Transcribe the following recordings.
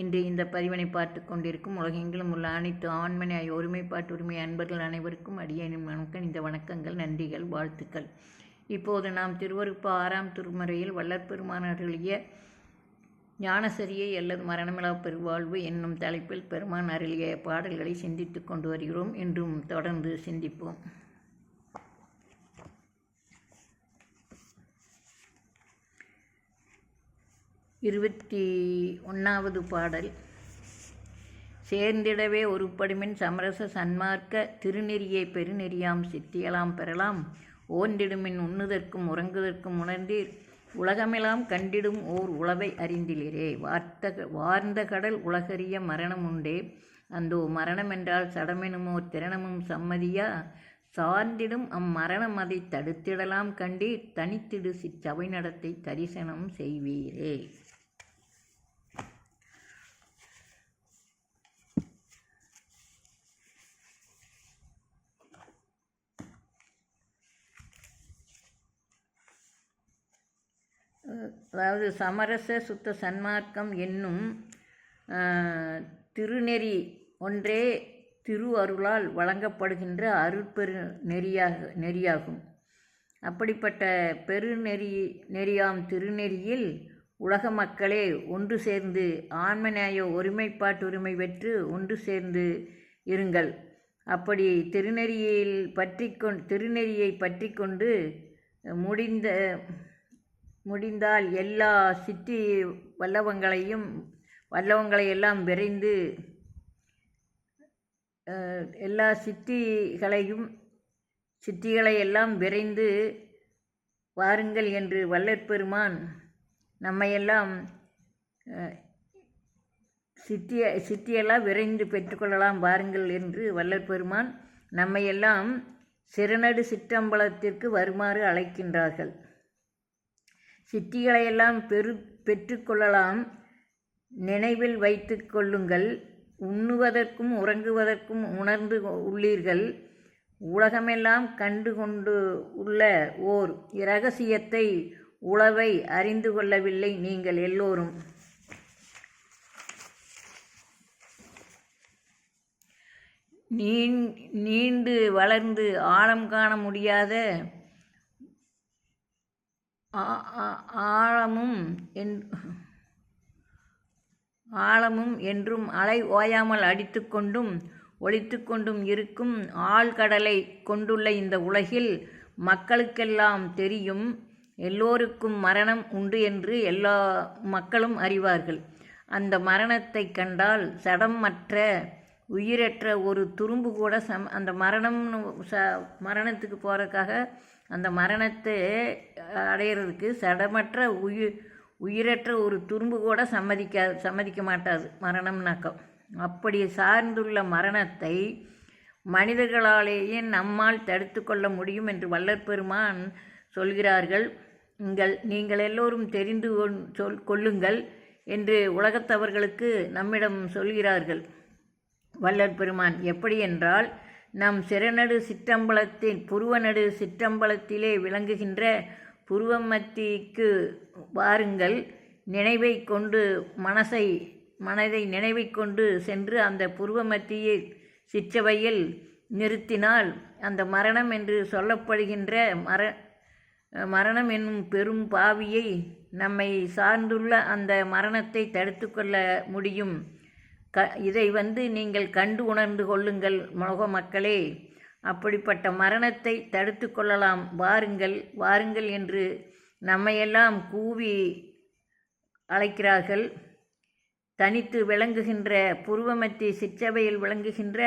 இன்று இந்த பதிவினை பார்த்து கொண்டிருக்கும் உலகெங்கிலும் உள்ள அனைத்து ஆண்மனை ஒருமைப்பாட்டு உரிமை அன்பர்கள் அனைவருக்கும் அடியேனும் வணக்கம். இந்த வணக்கங்கள் நன்றிகள் வாழ்த்துக்கள். இப்போது நாம் திருவருப்பு ஆறாம் திருமறையில் வள்ளற்பெருமான் அருளிய ஞானசரியை அல்லது மரணமிலா பெருவாழ்வு என்னும் தலைப்பில் பெருமான் அருளிய பாடல்களை சிந்தித்து கொண்டு வருகிறோம். என்றும் தொடர்ந்து சிந்திப்போம். இருபத்தி ஒன்றாவது பாடல். சேர்ந்திடவே ஒருப்படுமின் சமரச சன்மார்க்க திருநெறியை பெருநெறியாம் சித்தியலாம் பெறலாம். ஓன்றிடுமின் உண்ணுதற்கும் உறங்குதற்கும் உணர்ந்தீர். உலகமெல்லாம் கண்டிடும் ஓர் உளவை அறிந்திலிரே. வார்த்த வார்ந்த கடல் உலகறிய மரணம் உண்டே அந்தோ மரணமென்றால் சடமெனுமோ திறனமும் சம்மதியா? சார்ந்திடும் அம்மரணம் அதை தடுத்திடலாம் கண்டீர். தனித்திடு சிச்சவை நடத்தை தரிசனம் செய்வீரே. அதாவது சமரச சுத்த சன்மார்க்கம் என்னும் திருநெறி ஒன்றே திரு அருளால் வழங்கப்படுகின்ற அருட்பெரு நெறியாக நெறியாகும். அப்படிப்பட்ட பெருநெறி நெறியாம் திருநெறியில் உலக மக்களே ஒன்று சேர்ந்து ஆன்மநேய ஒருமைப்பாட்டுரிமை பெற்று ஒன்று சேர்ந்து இருங்கள். அப்படி திருநெறியில் பற்றி கொண் திருநெறியை பற்றி கொண்டு முடிந்த முடிந்தால் எல்லா சிட்டி வல்லவங்களையும் வல்லவங்களை எல்லாம் விரைந்து எல்லா சித்திகளையும் சித்திகளை எல்லாம் விரைந்து வாருங்கள் என்று வல்லற்பெருமான் நம்மையெல்லாம் சித்திய சித்தியெல்லாம் விரைந்து பெற்றுக்கொள்ளலாம் வாருங்கள் என்று வல்லற்பெருமான் நம்மையெல்லாம் சிறநடு சிற்றம்பலத்திற்கு வருமாறு அழைக்கின்றார்கள். சித்திகளையெல்லாம் பெரு பெற்றுக்கொள்ளலாம். நினைவில் வைத்து கொள்ளுங்கள். உண்ணுவதற்கும் உறங்குவதற்கும் உணர்ந்து உள்ளீர்கள். உலகமெல்லாம் கண்டு கொண்டு உள்ள ஓர் இரகசியத்தை உளவை அறிந்து கொள்ளவில்லை நீங்கள் எல்லோரும். நீண்டு வளர்ந்து ஆழம் காண முடியாத ஆழமும் என் ஆழமும் என்றும் அலை ஓயாமல் அடித்து கொண்டும் ஒழித்து கொண்டும் இருக்கும் ஆழ்கடலை கொண்டுள்ள இந்த உலகில் மக்களுக்கெல்லாம் தெரியும் எல்லோருக்கும் மரணம் உண்டு என்று எல்லா மக்களும் அறிவார்கள். அந்த மரணத்தை கண்டால் சடமற்ற உயிரற்ற ஒரு துரும்பு கூட சம் அந்த மரணம்னு ச மரணத்துக்கு போகிறதுக்காக அந்த மரணத்தை அடையிறதுக்கு சடமற்ற உயிர் உயிரற்ற ஒரு துரும்பு கூட சம்மதிக்கா சம்மதிக்க மாட்டாது மரணம்னாக்கம் அப்படி சார்ந்துள்ள மரணத்தை மனிதர்களாலேயே நம்மால் தடுத்து கொள்ள முடியும் என்று வல்லற்பெருமான் சொல்கிறார்கள். நீங்கள் நீங்கள் எல்லோரும் தெரிந்து சொல் கொள்ளுங்கள் என்று உலகத்தவர்களுக்கு நம்மிடம் சொல்கிறார்கள். வல்லற் பெருமான் எப்படி என்றால் நம் சிறநடு சிற்றம்பலத்தின் புருவநடு சிற்றம்பலத்திலே விளங்குகின்ற புருவமத்திக்கு வாருங்கள் நினைவை கொண்டு மனசை மனதை நினைவை கொண்டு சென்று அந்த புருவமத்தியை சிற்றவையில் நிறுத்தினால் அந்த மரணம் என்று சொல்லப்படுகின்ற மர மரணம் என்னும் பெரும் பாவியை நம்மை சார்ந்துள்ள அந்த மரணத்தை தடுத்து கொள்ள முடியும். க இதை வந்து நீங்கள் கண்டு உணர்ந்து கொள்ளுங்கள் மோக மக்களே. அப்படிப்பட்ட மரணத்தை தடுத்து கொள்ளலாம். வாருங்கள் வாருங்கள் என்று நம்மையெல்லாம் கூவி அழைக்கிறார்கள். தனித்து விளங்குகின்ற புருவமத்தி சிற்றவையில் விளங்குகின்ற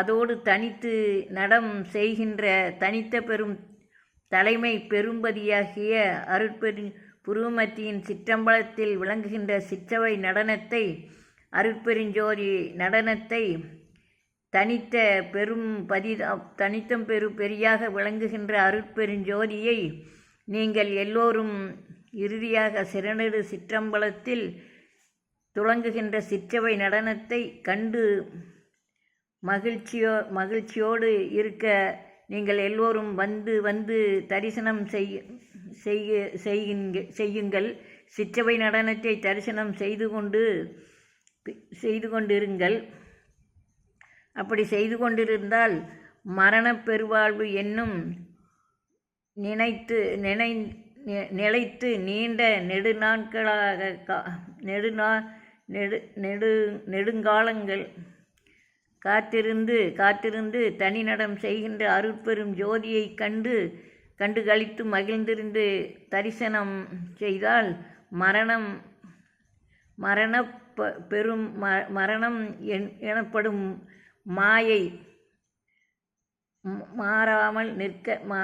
அதோடு தனித்து நடம் செய்கின்ற தனித்த பெரும் தலைமை பெரும்பதியாகிய அருட்பெரு புருவமத்தியின் சிற்றம்பலத்தில் விளங்குகின்ற சிற்றவை நடனத்தை அருட்பெருஞ்சோதி நடனத்தை தனித்த பெரும் பதிதா தனித்தம் பெரு பெரியாக விளங்குகின்ற அருட்பெருஞ்சோதியை நீங்கள் எல்லோரும் இறுதியாக சிறநெடு சிற்றம்பலத்தில் துளங்குகின்ற சிற்றவை நடனத்தை கண்டு மகிழ்ச்சியோ மகிழ்ச்சியோடு இருக்க நீங்கள் எல்லோரும் வந்து வந்து தரிசனம் செய்ய செய்ய செய்யுங்கள். சிற்றவை நடனத்தை தரிசனம் செய்து கொண்டு செய்து கொண்டிருங்கள். அப்படி செய்து கொண்டிருந்தால் மரணப் பெருவாழ்வு என்னும் நினைத்து நினை நிலைத்து நீண்ட நெடுநாட்களாக கா நெடுநா நெடு நெடு நெடுங்காலங்கள் காத்திருந்து காத்திருந்து தனிநடம் செய்கின்ற அருட்பெரும் ஜோதியை கண்டு கண்டு கழித்து மகிழ்ந்திருந்து தரிசனம் செய்தால் மரணம் மரண ப- பெரும் ம- மரணம் என் எனப்படும் மாயை மாறாமல் நிற்க மா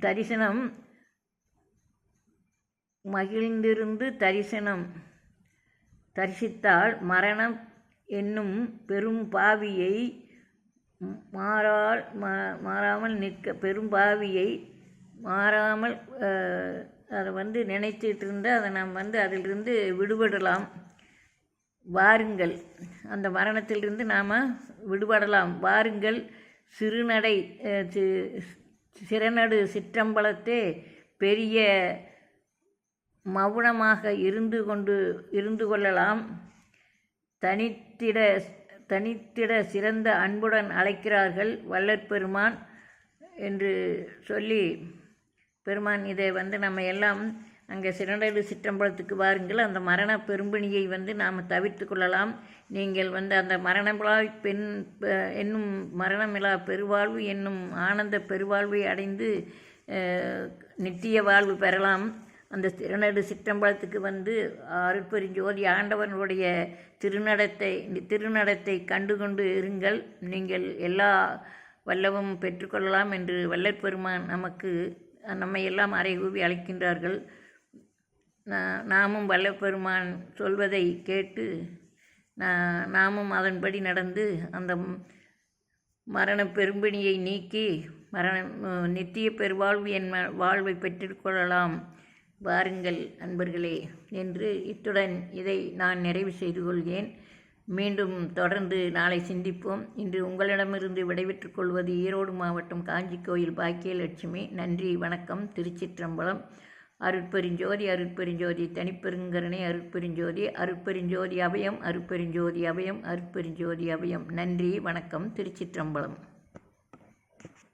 தரிசனம் மகிழ்ந்திருந்து தரிசனம் தரிசித்தால் மரணம் என்னும் பெரும் பாவியை மாறால் மா- மாறாமல் நிற்க பெரும் பாவியை மாறாமல் அதை வந்து நினைச்சிட்டு இருந்தால் அதை நாம் வந்து அதிலிருந்து விடுபடலாம். வாருங்கள். அந்த மரணத்திலிருந்து நாம் விடுபடலாம். வாருங்கள். சிறுநடை சிறநடு சிற்றம்பலத்தே பெரிய மௌனமாக இருந்து கொண்டு இருந்து கொள்ளலாம். தனித்திட தனித்திட சிறந்த அன்புடன் அழைக்கிறார்கள் வல்லற்பெருமான் என்று சொல்லி பெருமான் இதை வந்து நம்ம எல்லாம் அங்கே சிறநடு சிற்றம்பலத்துக்கு வாருங்கள். அந்த மரண பெரும்பிணியை வந்து நாம் தவிர்த்து கொள்ளலாம். நீங்கள் வந்து அந்த மரணமிலா பெண் என்னும் மரணமிழா பெருவாழ்வு என்னும் ஆனந்த பெருவாழ்வை அடைந்து நித்திய வாழ்வு பெறலாம். அந்த திருநடு சிற்றம்பலத்துக்கு வந்து அருட்பெருஞ்சோதி ஆண்டவனுடைய திருநடத்தை திருநடத்தை கண்டு கொண்டு இருங்கள். நீங்கள் எல்லா வல்லவும் பெற்றுக்கொள்ளலாம் என்று வல்லற்பெருமான் நமக்கு நம்மை எல்லாம் அறைகூவி அழைக்கின்றார்கள். நாமும் வல்லப்பெருமான் சொல்வதை கேட்டு நா- நாமும் அதன்படி நடந்து அந்த மரண பெரும்பிணியை நீக்கி மரண நித்திய பெருவாழ்வு என் ம- வாழ்வை பெற்றுக்கொள்ளலாம் வாருங்கள் அன்பர்களே என்று இத்துடன் இதை நான் நிறைவு செய்து கொள்கிறேன். மீண்டும் தொடர்ந்து நாளை சிந்திப்போம். இன்று உங்களிடமிருந்து விடைபெற்றுக் கொள்வது ஈரோடு மாவட்டம் காஞ்சி கோயில் பாக்கியலட்சுமி. நன்றி வணக்கம். திருச்சிற்றம்பலம். அருட்பெருஞ்சோதி அருட்பெருஞ்சோதி தனிப்பெருங்கருணை அருட்பெருஞ்சோதி அருட்பெருஞ்சோதி அபயம் அருட்பெருஞ்சோதி அபயம் அருட்பெருஞ்சோதி அபயம். நன்றி வணக்கம். திருச்சிற்றம்பலம்.